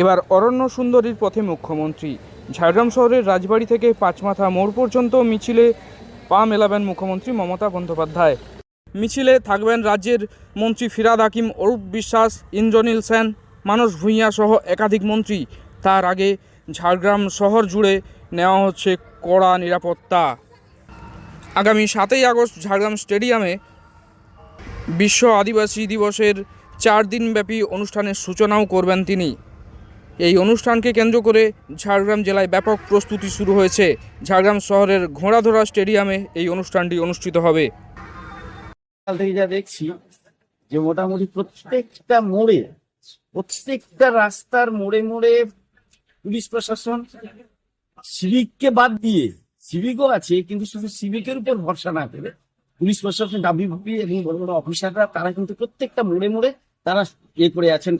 এবার অরণ্য সুন্দরীর পথে মুখ্যমন্ত্রী। ঝাড়গ্রাম শহরের রাজবাড়ি থেকে পাঁচমাথা মোড় পর্যন্ত মিছিলে পা মেলাবেন মুখ্যমন্ত্রী মমতা বন্দ্যোপাধ্যায়। মিছিলে থাকবেন রাজ্যের মন্ত্রী ফিরাদ হাকিম, অরূপ বিশ্বাস, ইন্দ্রনীল সেন, মানস ভূঁইয়া সহ একাধিক মন্ত্রী। তার আগে ঝাড়গ্রাম শহর জুড়ে নেওয়া হচ্ছে কড়া নিরাপত্তা। আগামী সাতই আগস্ট ঝাড়গ্রাম স্টেডিয়ামে বিশ্ব আদিবাসী দিবসের চার দিনব্যাপী অনুষ্ঠানের সূচনাও করবেন তিনি। এই অনুষ্ঠানকে কেন্দ্র করে ঝাড়গ্রাম জেলায় ব্যাপক প্রস্তুতি শুরু হয়েছে। ঝাড়গ্রাম শহরের ঘোড়াধরা স্টেডিয়ামে এই অনুষ্ঠানটি অনুষ্ঠিত হবে। যা দেখছি, যে মোটামুটি প্রত্যেকটা মোড়ে, প্রত্যেকটা রাস্তার মোড়ে মোড়ে পুলিশ প্রশাসন সিভিককে বাদ দিয়ে, সিভিকও আছে, কিন্তু শুধু সিভিকের উপর ভরসা না করে পুলিশ প্রশাসন ডাব্লিউপি এবং বড় বড় অফিসাররা, তারা কিন্তু প্রত্যেকটা মোড়ে মোড়ে তারা ইয়ে করে আছেন।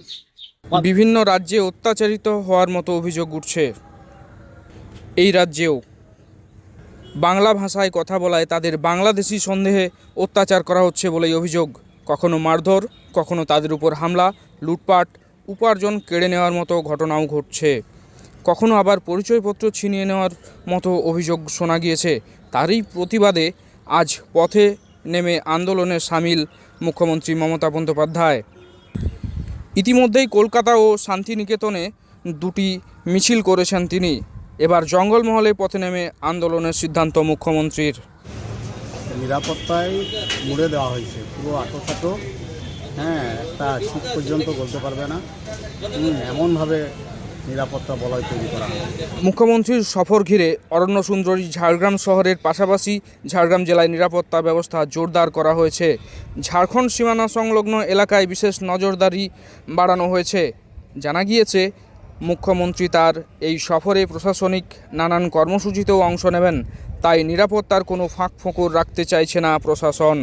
বিভিন্ন রাজ্যে অত্যাচারিত হওয়ার মতো অভিযোগ উঠছে। এই রাজ্যেও বাংলা ভাষায় কথা বলায় তাদের বাংলাদেশি সন্দেহে অত্যাচার করা হচ্ছে বলেই অভিযোগ। কখনো মারধর, কখনো তাদের উপর হামলা, লুটপাট, উপার্জন কেড়ে নেওয়ার মতো ঘটনাও ঘটছে। কখনো আবার পরিচয়পত্র ছিনিয়ে নেওয়ার মতো অভিযোগ শোনা গিয়েছে। তারই প্রতিবাদে আজ পথে নেমে আন্দোলনে সামিল মুখ্যমন্ত্রী মমতা বন্দ্যোপাধ্যায়। ইতিমধ্যেই কলকাতা ও শান্তিনিকেতনে দুটি মিছিল করেছেন তিনি। এবার জঙ্গলমহলে পথে নেমে আন্দোলনের সিদ্ধান্ত মুখ্যমন্ত্রীর। নিরাপত্তায় মুড়ে দেওয়া হয়েছে, পুরো আটো হ্যাঁ একটা ঠিক পর্যন্ত বলতে পারবে না। এমনভাবে নিরাপত্তা বলয় তৈরি করা হয়। মুখ্যমন্ত্রীর সফর ঘিরে অরণ্য সুন্দরী ঝাড়গ্রাম শহরের পাশাপাশি ঝাড়গ্রাম জেলায় নিরাপত্তা ব্যবস্থা জোরদার করা হয়েছে। ঝাড়খণ্ড সীমানা সংলগ্ন এলাকায় বিশেষ নজরদারি বাড়ানো হয়েছে। জানা গিয়েছে, মুখ্যমন্ত্রী তার এই সফরে প্রশাসনিক নানান কর্মসূচিতেও অংশ নেবেন। তাই নিরাপত্তার কোনো ফাঁক ফোঁকর রাখতে চাইছে না প্রশাসন।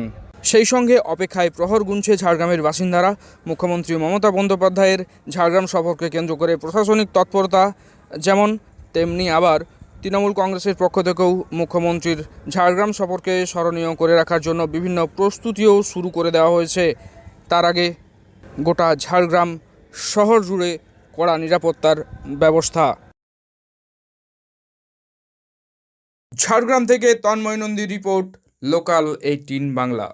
সেই সঙ্গে অপেক্ষায় প্রহর গুনছে ঝাড়গ্রামের বাসিন্দারা। মুখ্যমন্ত্রী মমতা বন্দ্যোপাধ্যায়ের ঝাড়গ্রাম সফরকে কেন্দ্র করে প্রশাসনিক তৎপরতা যেমন, তেমনি আবার তৃণমূল কংগ্রেসের পক্ষ থেকেও মুখ্যমন্ত্রীর ঝাড়গ্রাম সফরকে স্মরণীয় করে রাখার জন্য বিভিন্ন প্রস্তুতিও শুরু করে দেওয়া হয়েছে। তার আগে গোটা ঝাড়গ্রাম শহর জুড়ে কড়া নিরাপত্তার ব্যবস্থা। ঝাড়গ্রাম থেকে Tanmoy Nandi report, local eighteen Bangla.